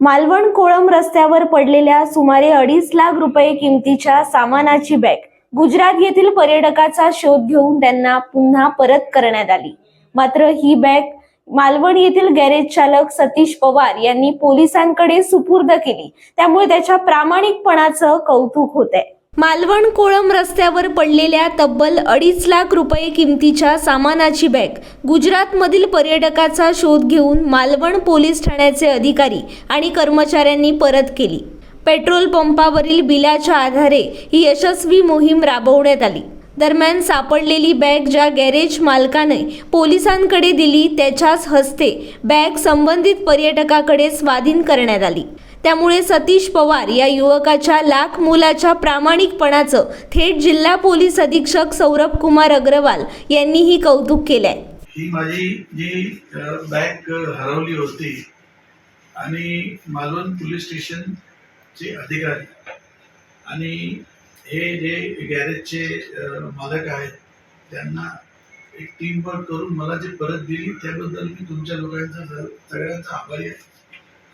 मालवण कोळम रस्त्यावर पडलेल्या सुमारे अडीच लाख रुपये किमतीच्या सामानाची बॅग गुजरात येथील पर्यटकाचा शोध घेऊन त्यांना पुन्हा परत करण्यात आली. मात्र ही बॅग मालवण येथील गॅरेज चालक सतीश पवार यांनी पोलिसांकडे सुपूर्द केली. त्यामुळे त्याच्या प्रामाणिकपणाचं कौतुक होत आहे मालवण कोळम रस्त्यावर पडलेल्या तब्बल अडीच लाख रुपये किमतीच्या सामानाची बॅग. गुजरातमधील पर्यटकाचा शोध घेऊन मालवण पोलीस ठाण्याचे अधिकारी आणि कर्मचाऱ्यांनी परत केली. पेट्रोल पंपावरील बिलाच्या आधारे ही यशस्वी मोहीम राबवण्यात आली. दरम्यान सापडलेली बॅग ज्या गॅरेज मालकाने पोलिसांकडे दिली त्याच्याच हस्ते बॅग संबंधित पर्यटकाकडे स्वाधीन करण्यात आली. त्यामुळे सतीश पवार या युवकाच्या लाख मुलाच्या प्रामाणिकपणाचं थेट जिल्हा पोलीस अधीक्षक सौरभ कुमार अग्रवाल यांनीही कौतुक केलंय. ही माझी जी बॅग हरवली होती आणि मालवण पोलीस स्टेशनचे अधिकारी आणि हे जे गॅरेजचे मालक आहेत त्यांना एक टीम वर्क करून मला जे परत दिली त्याबद्दल मी तुमच्या लोकांचा सगळ्यांचा आभारी आहे.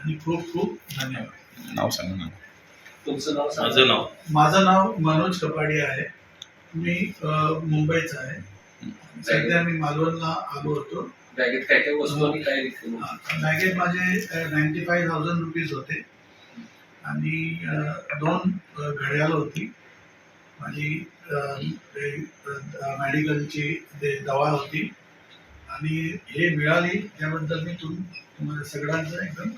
आणि खूप खूप धन्यवाद. नाव सांगा ना. तुमचं नाव. माझं नाव. माझं नाव मनोज कपाडी आहे. मी मुंबईचा आहे. सध्या मी मालवणला आलो होतो. बॅगेत काय काय वस्तू आणि काय विकतो? बॅगेत माझे नाईन्टी फाय थाउजंड रुपीज होते. आणि दोन घड्याळ होती. माझी मेडिकलची ते दवा होती. आणि हे मिळाली त्याबद्दल मी तुम तुम्हाला सगळ्यांचा एकदम.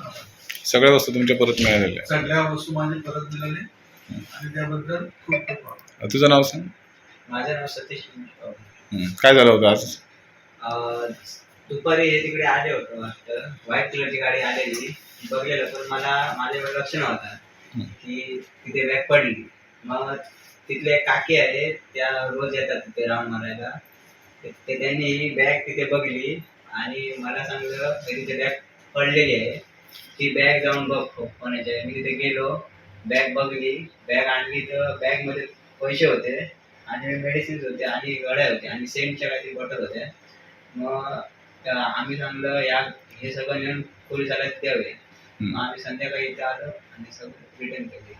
सगळ्या वस्तू तुमच्या परत मिळालेल्या सगळ्या वस्तू माझे परत मिळाले. आणि त्याबद्दल खूप खूप तुझं नाव सांग. माझं नाव सतीश. काय झालं होतं आज? दुपारी हे तिकडे आले होते व्हाईट कलरची गाडी आलेली. बघलेलं पण मला माझ्याकडे लक्ष नव्हता. की तिथे बॅग पडली. मग तिथले काकी आहे त्या रोज येतात तिथे राऊंड मारायला. ते त्यांनी ही बॅग तिथे बघली आणि मला सांगलं तिथे बॅग पडलेली आहे. ती बॅग जाऊन बघ कोणाची आहे. मी तिथे गेलो बॅग बघली बॅग आणली तर बॅगमध्ये पैसे होते आणि मेडिसिन्स होते आणि गड्या होत्या आणि सेंटच्या काही बॉटल होत्या. मग आम्ही सांगलं या हे सगळं नेऊन पोलिसाला द्यावे. मग आम्ही संध्याकाळी इथे आलो आणि सगळं रिटर्न केले.